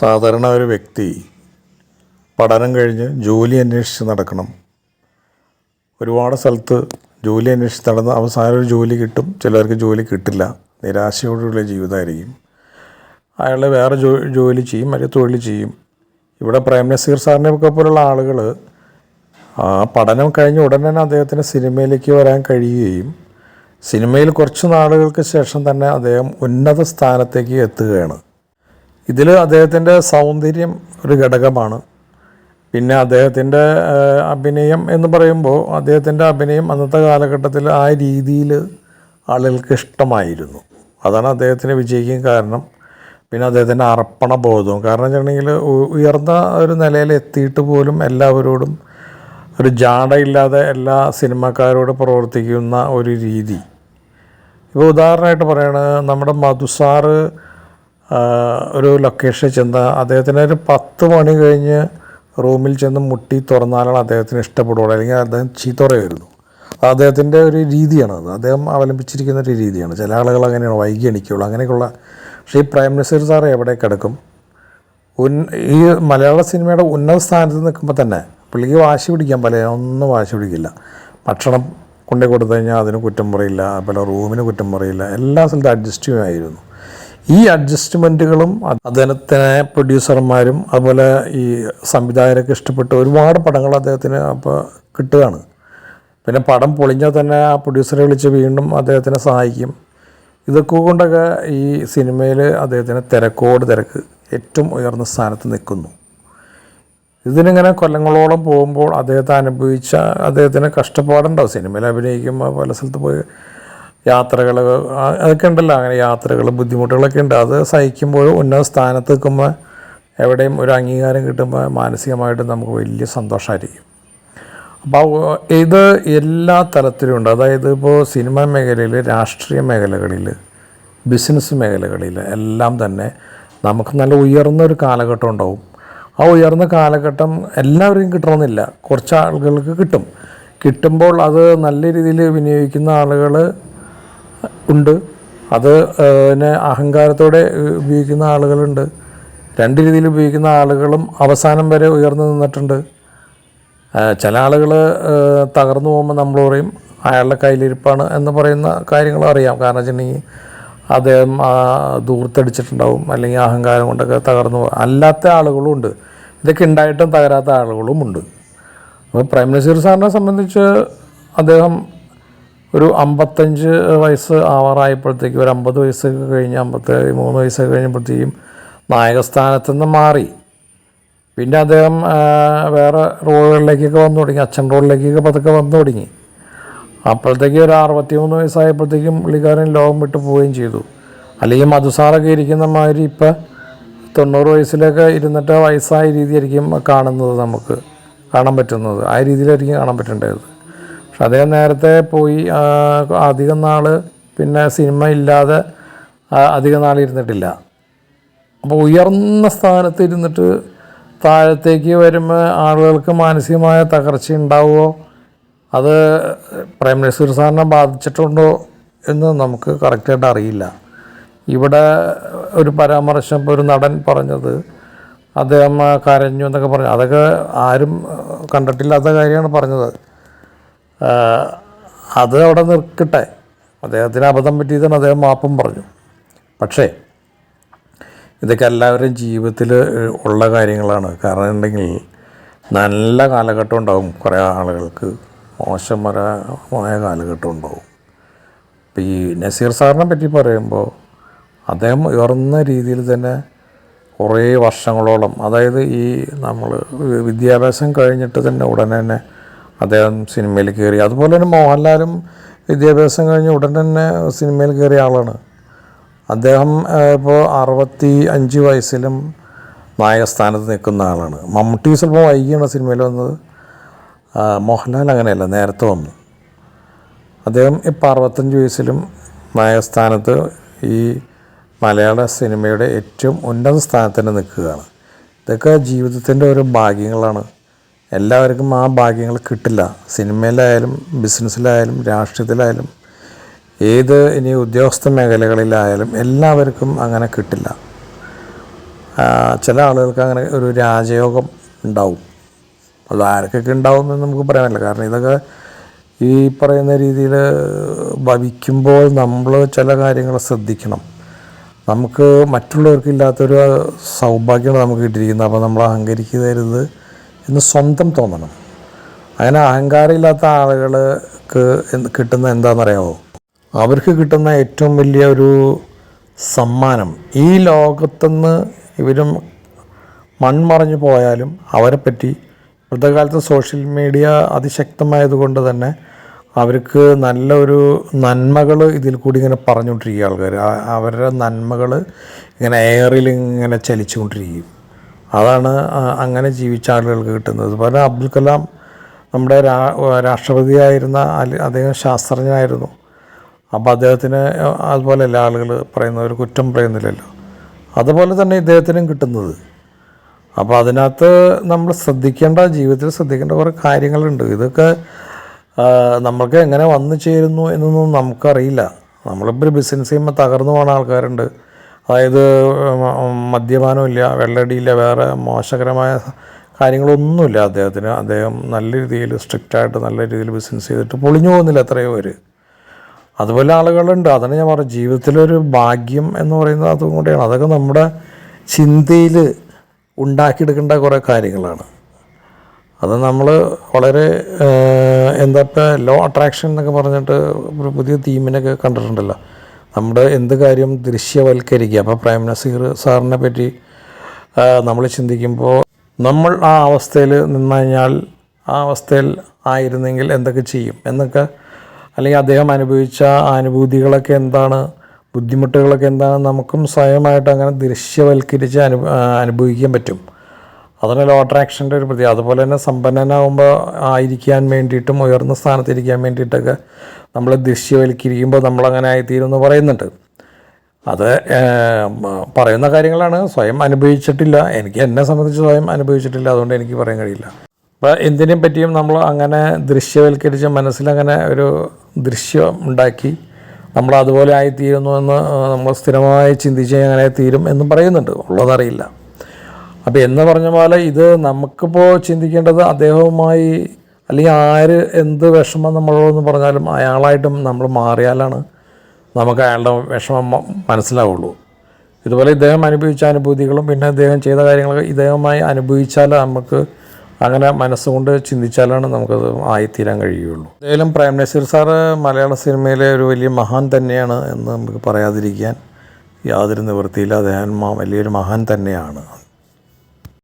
സാധാരണ ഒരു വ്യക്തി പഠനം കഴിഞ്ഞ് ജോലി അന്വേഷിച്ച് നടക്കണം. ഒരുപാട് സ്ഥലത്ത് ജോലി അന്വേഷിച്ച് നടന്ന് അവസാനം ഒരു ജോലി കിട്ടും ചിലർക്ക് ജോലി കിട്ടില്ല. നിരാശയോടുള്ള ജീവിതമായിരിക്കും. അയാളെ വേറെ ജോ ജോലി ചെയ്യും അല്ലെങ്കിൽ തൊഴിൽ ചെയ്യും. ഇവിടെ പ്രേം നസീർ സാറിനെ ഒക്കെ പോലുള്ള ആളുകൾ ആ പഠനം കഴിഞ്ഞ ഉടനെ തന്നെ അദ്ദേഹത്തിന് സിനിമയിലേക്ക് വരാൻ കഴിയുകയും സിനിമയിൽ കുറച്ച് നാളുകൾക്ക് ശേഷം തന്നെ അദ്ദേഹം ഉന്നത സ്ഥാനത്തേക്ക് എത്തുകയാണ്. ഇതിൽ അദ്ദേഹത്തിന്റെ സൗന്ദര്യം ഒരു ഘടകമാണ്. പിന്നെ അദ്ദേഹത്തിന്റെ അഭിനയം എന്ന് പറയുമ്പോൾ അദ്ദേഹത്തിന്റെ അഭിനയം അന്നത്തെ കാലഘട്ടത്തിൽ ആ രീതിയിൽ ആളുകൾക്ക് ഇഷ്ടമായിരുന്നു. അതാണ് അദ്ദേഹത്തിന് വിജയിക്കാൻ കാരണം. പിന്നെ അദ്ദേഹത്തിന്റെ അർപ്പണ ബോധവും. കാരണം വെച്ചിട്ടുണ്ടെങ്കിൽ ഉയർന്ന ഒരു നിലയിൽ എത്തിയിട്ട് പോലും എല്ലാവരോടും ഒരു ജാടയില്ലാതെ എല്ലാ സിനിമക്കാരോട് പ്രവർത്തിക്കുന്ന ഒരു രീതി. ഇപ്പോൾ ഉദാഹരണമായിട്ട് പറയുകയാണ് നമ്മുടെ മധുസാറ് ഒരു ലൊക്കേഷനിൽ ചെന്ന് അദ്ദേഹത്തിന് ഒരു പത്ത് മണി കഴിഞ്ഞ് റൂമിൽ ചെന്ന് മുട്ടി തുറന്നാലാണ് അദ്ദേഹത്തിന് ഇഷ്ടപ്പെടുകയുള്ളൂ അല്ലെങ്കിൽ അദ്ദേഹം ചീത്ത പറയുമായിരുന്നു അദ്ദേഹത്തിന്റെ ഒരു രീതിയാണ് അത്. അദ്ദേഹം അവലംബിച്ചിരിക്കുന്ന ഒരു രീതിയാണ്. ചില ആളുകൾ അങ്ങനെയാണ്. വൈകി എണിക്കുള്ളൂ. അങ്ങനെയൊക്കെയുള്ള പക്ഷേ ഈ പ്രൈം മിനിസ്റ്റർ സാർ എവിടെ കിടക്കും? ഉൻ ഈ മലയാള സിനിമയുടെ ഉന്നത സ്ഥാനത്ത് നിൽക്കുമ്പോൾ തന്നെ പുള്ളിക്ക് വാശി പിടിക്കാൻ പല ഒന്നും വാശി പിടിക്കില്ല. ഭക്ഷണം കൊണ്ടു കൊടുത്തു കഴിഞ്ഞാൽ അതിന് കുറ്റം പറയില്ല. പല റൂമിന് കുറ്റം പറയില്ല. എല്ലാ സ്ഥലത്തും അഡ്ജസ്റ്റ് ചെയ്യുമായിരുന്നു. ഈ അഡ്ജസ്റ്റ്മെന്റുകളും അദ്ദേഹത്തിനെ പ്രൊഡ്യൂസർമാരും അതുപോലെ ഈ സംവിധായകരൊക്കെ ഇഷ്ടപ്പെട്ട് ഒരുപാട് പടങ്ങൾ അദ്ദേഹത്തിന് അപ്പോൾ കിട്ടുകയാണ്. പിന്നെ പടം പൊളിഞ്ഞാൽ തന്നെ ആ പ്രൊഡ്യൂസറെ വിളിച്ച് വീണ്ടും അദ്ദേഹത്തിനെ സഹായിക്കും. ഇതൊക്കെ കൊണ്ടൊക്കെ ഈ സിനിമയിൽ അദ്ദേഹത്തിന് തിരക്കോട് തിരക്ക് ഏറ്റവും ഉയർന്ന സ്ഥാനത്ത് നിൽക്കുന്നു. ഇതിനിങ്ങനെ കൊല്ലങ്ങളോളം പോകുമ്പോൾ അദ്ദേഹത്തെ അനുഭവിച്ച അദ്ദേഹത്തിന് കഷ്ടപ്പാടുണ്ടാവും. സിനിമയിൽ അഭിനയിക്കുമ്പോൾ പല സ്ഥലത്ത് പോയി യാത്രകൾ അതൊക്കെ ഉണ്ടല്ലോ. അങ്ങനെ യാത്രകൾ ബുദ്ധിമുട്ടുകളൊക്കെ ഉണ്ട്. അത് സഹിക്കുമ്പോൾ ഉന്നത സ്ഥാനത്ത് നിൽക്കുമ്പോൾ എവിടെയും ഒരു അംഗീകാരം കിട്ടുമ്പോൾ മാനസികമായിട്ട് നമുക്ക് വലിയ സന്തോഷമായിരിക്കും. അപ്പോൾ ഇത് എല്ലാ തലത്തിലും ഉണ്ട്. അതായത് ഇപ്പോൾ സിനിമ മേഖലയിൽ രാഷ്ട്രീയ മേഖലകളിൽ ബിസിനസ് മേഖലകളിൽ എല്ലാം തന്നെ നമുക്ക് നല്ല ഉയർന്ന ഒരു കാലഘട്ടം ഉണ്ടാവും. ആ ഉയർന്ന കാലഘട്ടം എല്ലാവരെയും കിട്ടണമെന്നില്ല. കുറച്ച് ആളുകൾക്ക് കിട്ടും. കിട്ടുമ്പോൾ അത് നല്ല രീതിയിൽ വിനിയോഗിക്കുന്ന ആളുകൾ ഉണ്ട്. അത് പിന്നെ അഹങ്കാരത്തോടെ ഉപയോഗിക്കുന്ന ആളുകളുണ്ട്. രണ്ട് രീതിയിൽ ഉപയോഗിക്കുന്ന ആളുകളും അവസാനം വരെ ഉയർന്നു നിന്നിട്ടുണ്ട്. ചില ആളുകൾ തകർന്നു പോകുമ്പോൾ നമ്മൾ പറയും അയാളുടെ കയ്യിലിരിപ്പാണ് എന്ന് പറയുന്ന കാര്യങ്ങൾ അറിയാം. കാരണം വെച്ചിട്ടുണ്ടെങ്കിൽ അദ്ദേഹം ദൂർത്തടിച്ചിട്ടുണ്ടാവും അല്ലെങ്കിൽ അഹങ്കാരം കൊണ്ടൊക്കെ തകർന്നു അല്ലാത്ത ആളുകളും ഉണ്ട്. ഇതൊക്കെ ഉണ്ടായിട്ടും തകരാത്ത ആളുകളും ഉണ്ട്. അപ്പോൾ പ്രൈം മിനിസ്റ്റർ സാറിനെ സംബന്ധിച്ച് അദ്ദേഹം ഒരു അമ്പത്തഞ്ച് വയസ്സ് ആവാറായപ്പോഴത്തേക്കും ഒരു അമ്പത് വയസ്സൊക്കെ കഴിഞ്ഞ് അമ്പത്തി മൂന്ന് വയസ്സൊക്കെ കഴിഞ്ഞപ്പോഴത്തേക്കും നായകസ്ഥാനത്തു നിന്ന് മാറി. പിന്നെ അദ്ദേഹം വേറെ റോളുകളിലേക്കൊക്കെ വന്നു തുടങ്ങി അച്ഛൻ റോളിലേക്കൊക്കെ പതുക്കെ വന്നു തുടങ്ങി. അപ്പോഴത്തേക്കും ഒരു അറുപത്തി മൂന്ന് വയസ്സായപ്പോഴത്തേക്കും പുള്ളിക്കാരൻ ലോകം വിട്ടു പോവുകയും ചെയ്തു. അല്ലെങ്കിൽ മധുസാറൊക്കെ ഇരിക്കുന്ന മാതിരി ഇപ്പം തൊണ്ണൂറ് വയസ്സിലൊക്കെ ഇരുന്നിട്ട് വയസ്സായ രീതിയായിരിക്കും കാണുന്നത് നമുക്ക് കാണാൻ പറ്റുന്നത്. ആ രീതിയിലായിരിക്കും കാണാൻ പറ്റേണ്ടത്. പക്ഷെ അദ്ദേഹം നേരത്തെ പോയി അധികം നാൾ പിന്നെ സിനിമ ഇല്ലാതെ അധികം നാൾ ഇരുന്നിട്ടില്ല. അപ്പോൾ ഉയർന്ന സ്ഥാനത്ത് ഇരുന്നിട്ട് താഴത്തേക്ക് വരുമ്പോൾ ആളുകൾക്ക് മാനസികമായ തകർച്ച ഉണ്ടാവുമോ? അത് പ്രൈം മിനിസ്റ്റർ സാറിനെ ബാധിച്ചിട്ടുണ്ടോ എന്ന് നമുക്ക് കറക്റ്റായിട്ട് അറിയില്ല. ഇവിടെ ഒരു പരാമർശം ഇപ്പോൾ ഒരു നടൻ പറഞ്ഞത് അദ്ദേഹം കരഞ്ഞു എന്നൊക്കെ പറഞ്ഞു. അതൊക്കെ ആരും കണ്ടിട്ടില്ലാത്ത കാര്യമാണ് പറഞ്ഞത്. അത് അവിടെ നിൽക്കട്ടെ അദ്ദേഹത്തിന് അബദ്ധം പറ്റിയതാണ് അദ്ദേഹം മാപ്പും പറഞ്ഞു. പക്ഷേ ഇതൊക്കെ എല്ലാവരും ജീവിതത്തിൽ ഉള്ള കാര്യങ്ങളാണ്. കാരണം ഉണ്ടെങ്കിൽ നല്ല കാലഘട്ടം ഉണ്ടാകും കുറേ ആളുകൾക്ക്. മോശമരമായ കാലഘട്ടം ഉണ്ടാകും ഇപ്പം ഈ നസീർ സാറിനെ പറ്റി പറയുമ്പോൾ അദ്ദേഹം ഉയർന്ന രീതിയിൽ തന്നെ കുറേ വർഷങ്ങളോളം അതായത് ഈ നമ്മൾ വിദ്യാഭ്യാസം കഴിഞ്ഞിട്ട് തന്നെ ഉടനെ തന്നെ അദ്ദേഹം സിനിമയിൽ കയറി. അതുപോലെ തന്നെ മോഹൻലാലും വിദ്യാഭ്യാസം കഴിഞ്ഞ് ഉടൻ തന്നെ സിനിമയിൽ കയറിയ ആളാണ്. അദ്ദേഹം ഇപ്പോൾ അറുപത്തി അഞ്ച് വയസ്സിലും നായകസ്ഥാനത്ത് നിൽക്കുന്ന ആളാണ്. മമ്മൂട്ടി സ്വല്പം വൈകിയാണ് സിനിമയിൽ വന്നത്. മോഹൻലാൽ അങ്ങനെയല്ല നേരത്തെ വന്നു. അദ്ദേഹം ഇപ്പോൾ അറുപത്തഞ്ച് വയസ്സിലും നായകസ്ഥാനത്ത് ഈ മലയാള സിനിമയുടെ ഏറ്റവും ഉന്നത സ്ഥാനത്ത് തന്നെ നിൽക്കുകയാണ്. ഇതൊക്കെ ജീവിതത്തിന്റെ ഓരോ ഭാഗ്യങ്ങളാണ്. എല്ലാവർക്കും ആ ഭാഗ്യങ്ങൾ കിട്ടില്ല. സിനിമയിലായാലും ബിസിനസ്സിലായാലും രാഷ്ട്രീയത്തിലായാലും ഏത് ഇനി ഉദ്യോഗസ്ഥ മേഖലകളിലായാലും എല്ലാവർക്കും അങ്ങനെ കിട്ടില്ല. ചില ആളുകൾക്ക് അങ്ങനെ ഒരു രാജയോഗം ഉണ്ടാവും. അത് ആർക്കൊക്കെ ഉണ്ടാവും എന്ന് നമുക്ക് പറയാൻ പറ്റില്ല കാരണം ഇതൊക്കെ ഈ പറയുന്ന രീതിയിൽ ഭവിക്കുമ്പോൾ നമ്മൾ ചില കാര്യങ്ങൾ ശ്രദ്ധിക്കണം. നമുക്ക് മറ്റുള്ളവർക്കില്ലാത്തൊരു സൗഭാഗ്യമാണ് നമുക്ക് കിട്ടിയിരിക്കുന്നത്. അപ്പോൾ നമ്മൾ അഹങ്കരിക്കരുത്. എന്ന് സ്വന്തം തോന്നണം. അങ്ങനെ അഹങ്കാരമില്ലാത്ത ആളുകൾക്ക് കിട്ടുന്ന എന്താണെന്നറിയാമോ അവർക്ക് കിട്ടുന്ന ഏറ്റവും വലിയ ഒരു സമ്മാനം ഈ ലോകത്തുനിന്ന് ഇവരും മൺമറഞ്ഞു പോയാലും അവരെപ്പറ്റി ഇപ്പോഴത്തെ കാലത്ത് സോഷ്യൽ മീഡിയ അതിശക്തമായതുകൊണ്ട് തന്നെ അവർക്ക് നല്ലൊരു നന്മകൾ ഇതിൽ കൂടി ഇങ്ങനെ പറഞ്ഞുകൊണ്ടിരിക്കുക ആൾക്കാർ അവരുടെ നന്മകൾ ഇങ്ങനെ എയറിൽ ഇങ്ങനെ ചലിച്ചുകൊണ്ടിരിക്കും. അതാണ് അങ്ങനെ ജീവിച്ച ആളുകൾക്ക് കിട്ടുന്നത്. അതുപോലെ അബ്ദുൽ കലാം നമ്മുടെ രാ രാഷ്ട്രപതിയായിരുന്ന അദ്ദേഹം ശാസ്ത്രജ്ഞനായിരുന്നു. അപ്പോൾ അദ്ദേഹത്തിന് അതുപോലെയല്ല ആളുകൾ പറയുന്നത് ഒരു കുറ്റം പറയുന്നില്ലല്ലോ. അതുപോലെ തന്നെ ഇദ്ദേഹത്തിനും കിട്ടുന്നത്. അപ്പോൾ അതിനകത്ത് നമ്മൾ ശ്രദ്ധിക്കേണ്ട ജീവിതത്തിൽ ശ്രദ്ധിക്കേണ്ട കുറേ കാര്യങ്ങളുണ്ട്. ഇതൊക്കെ നമ്മൾക്ക് എങ്ങനെ വന്നു ചേരുന്നു എന്നൊന്നും നമുക്കറിയില്ല. നമ്മളിപ്പോൾ ബിസിനസ് ചെയ്യുമ്പോൾ തകർന്നു പോകുന്ന ആൾക്കാരുണ്ട്. അതായത് മദ്യപാനമില്ല വെള്ളടിയില്ല വേറെ മോശകരമായ കാര്യങ്ങളൊന്നുമില്ല അദ്ദേഹത്തിന്. അദ്ദേഹം നല്ല രീതിയിൽ സ്ട്രിക്റ്റായിട്ട് നല്ല രീതിയിൽ ബിസിനസ് ചെയ്തിട്ട് പൊളിഞ്ഞു പോകുന്നില്ല എത്രയോ പേര്. അതുപോലെ ആളുകളുണ്ട്. അതാണ് ഞാൻ പറഞ്ഞത്. ജീവിതത്തിലൊരു ഭാഗ്യം എന്ന് പറയുന്നത് അതും കൂടെയാണ്. അതൊക്കെ നമ്മുടെ ചിന്തയിൽ ഉണ്ടാക്കിയെടുക്കേണ്ട കുറേ കാര്യങ്ങളാണ്. അത് നമ്മൾ വളരെ എന്താ ഇപ്പോൾ ലോ അട്രാക്ഷൻ എന്നൊക്കെ പറഞ്ഞിട്ട് ഒരു പുതിയ തീമിനൊക്കെ കണ്ടിട്ടുണ്ടല്ലോ. നമ്മുടെ എന്ത് കാര്യം ദൃശ്യവൽക്കരിക്കുക. അപ്പോൾ പ്രൈം നസീർ സാറിനെ പറ്റി നമ്മൾ ചിന്തിക്കുമ്പോൾ നമ്മൾ ആ അവസ്ഥയിൽ നിന്ന് കഴിഞ്ഞാൽ ആ അവസ്ഥയിൽ ആയിരുന്നെങ്കിൽ എന്തൊക്കെ ചെയ്യും എന്നൊക്കെ അല്ലെങ്കിൽ അദ്ദേഹം അനുഭവിച്ച അനുഭൂതികളൊക്കെ എന്താണ് ബുദ്ധിമുട്ടുകളൊക്കെ എന്താണ് നമുക്കും സ്വയമായിട്ട് അങ്ങനെ ദൃശ്യവൽക്കരിച്ച് അനു അനുഭവിക്കാൻ പറ്റും. അതാണ് ലോ അട്രാക്ഷന്റെ ഒരു പ്രതി. അതുപോലെ തന്നെ സമ്പന്നനാകുമ്പോൾ ആയിരിക്കാൻ വേണ്ടിയിട്ടും ഉയർന്ന സ്ഥാനത്തിരിക്കാൻ വേണ്ടിയിട്ടൊക്കെ നമ്മൾ ദൃശ്യവൽക്കരിക്കുമ്പോൾ നമ്മളങ്ങനെ ആയിത്തീരും എന്ന് പറയുന്നുണ്ട്. അത് പറയുന്ന കാര്യങ്ങളാണ്. സ്വയം അനുഭവിച്ചിട്ടില്ല. എനിക്ക് എന്നെ സംബന്ധിച്ച് സ്വയം അനുഭവിച്ചിട്ടില്ല. അതുകൊണ്ട് എനിക്ക് പറയാൻ കഴിയില്ല. അപ്പോൾ എന്തിനെ പറ്റിയും നമ്മൾ അങ്ങനെ ദൃശ്യവൽക്കരിച്ച് മനസ്സിലങ്ങനെ ഒരു ദൃശ്യം ഉണ്ടാക്കി നമ്മൾ അതുപോലെ ആയിത്തീരുന്നു എന്ന് നമ്മൾ സ്ഥിരമായി ചിന്തിച്ച് അങ്ങനെ തീരും എന്ന് പറയുന്നുണ്ട്. ഉള്ളതറിയില്ല. അപ്പോൾ എന്ന് പറഞ്ഞ പോലെ ഇത് നമുക്കിപ്പോൾ ചിന്തിക്കേണ്ടത് അദ്ദേഹവുമായി അല്ലെങ്കിൽ ആര് എന്ത് വിഷമം നമ്മളോടെന്ന് പറഞ്ഞാലും അയാളായിട്ടും നമ്മൾ മാറിയാലാണ് നമുക്ക് അയാളുടെ വിഷമം മനസ്സിലാവുള്ളൂ. ഇതുപോലെ ഇദ്ദേഹം അനുഭവിച്ച അനുഭൂതികളും പിന്നെ ഇദ്ദേഹം ചെയ്ത കാര്യങ്ങളൊക്കെ ഇദ്ദേഹമായി അനുഭവിച്ചാൽ നമുക്ക് അങ്ങനെ മനസ്സുകൊണ്ട് ചിന്തിച്ചാലാണ് നമുക്കത് ആയിത്തീരാൻ കഴിയുള്ളൂ. എന്തായാലും പ്രേം നസീർ സാറ് മലയാള സിനിമയിലെ ഒരു വലിയ മഹാൻ തന്നെയാണ് എന്ന് നമുക്ക് പറയാതിരിക്കാൻ യാതൊരു നിവൃത്തിയില്ല അദ്ദേഹം വലിയൊരു മഹാൻ തന്നെയാണ്.